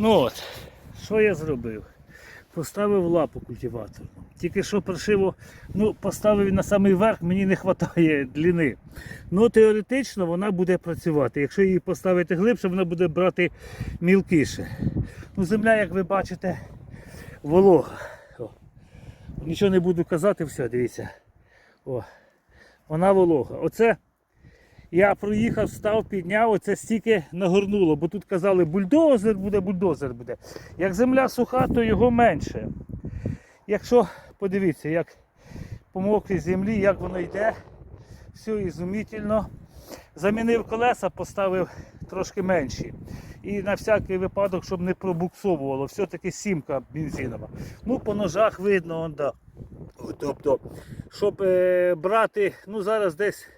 Ну от, що я зробив? Поставив лапу культиватор. Тільки що прошиво, ну, поставив на самий верх, мені не вистачає длини. Ну, теоретично вона буде працювати. Якщо її поставити глибше, вона буде брати мілкіше. Ну, земля, як ви бачите, волога. О. Нічого не буду казати, все, дивіться. О. Вона волога. Оце я проїхав, став, підняв, оце стільки нагорнуло, бо тут казали бульдозер буде, бульдозер буде. Як земля суха, то його менше. Якщо подивіться, як по мокрій землі, як воно йде, все ізумітельно. Замінив колеса, поставив трошки менші. І на всякий випадок, щоб не пробуксовувало, все-таки сімка бензинова. Ну, по ножах видно, он, да. Тобто, щоб е, брати, ну зараз десь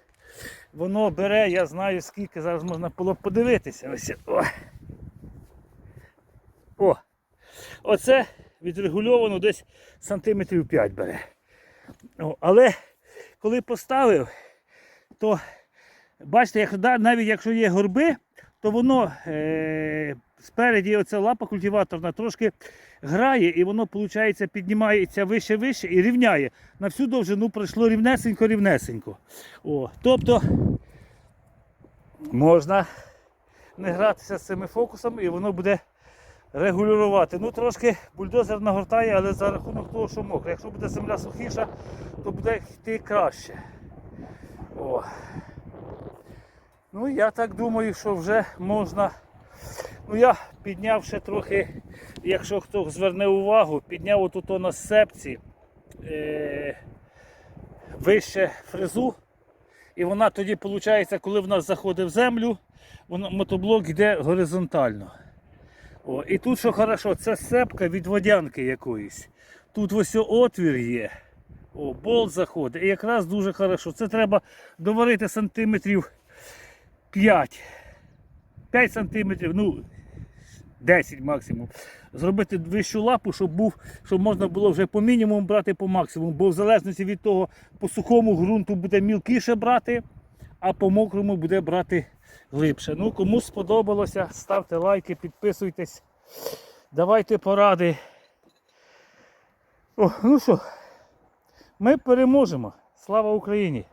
воно бере, я знаю скільки, зараз можна було подивитися. Ось. О. О. Оце відрегульовано десь сантиметрів 5 бере. О, але коли поставив, то бачите, як, навіть якщо є горби, то воно е, спереді оця лапа культиваторна трошки грає і воно виходить, піднімається вище вище і рівняє. На всю довжину пройшло рівнесенько, рівнесенько. О, тобто можна не гратися з цими фокусами і воно буде регулювати. Ну трошки бульдозер нагортає, але за рахунок того, що мокре. Якщо буде земля сухіша, то буде йти краще. О. Ну я так думаю, що вже можна. Ну я підняв ще трохи, якщо хто зверне увагу, підняв отут на сепці е, вище фрезу. І вона тоді, виходить, коли в нас заходить в землю, воно, мотоблок йде горизонтально. О, і тут що хорошо, це сепка від водянки якоїсь. Тут ось отвір є. О, болт заходить. І якраз дуже хорошо. Це треба доварити сантиметрів 5. 5 сантиметрів, ну 10 максимум. Зробити вищу лапу, щоб був, щоб можна було вже по мінімуму брати по максимуму. Бо в залежності від того, по сухому ґрунту буде мілкіше брати, а по мокрому буде брати глибше. Ну, кому сподобалося, ставте лайки, підписуйтесь, давайте поради. О, ну що, ми переможемо. Слава Україні!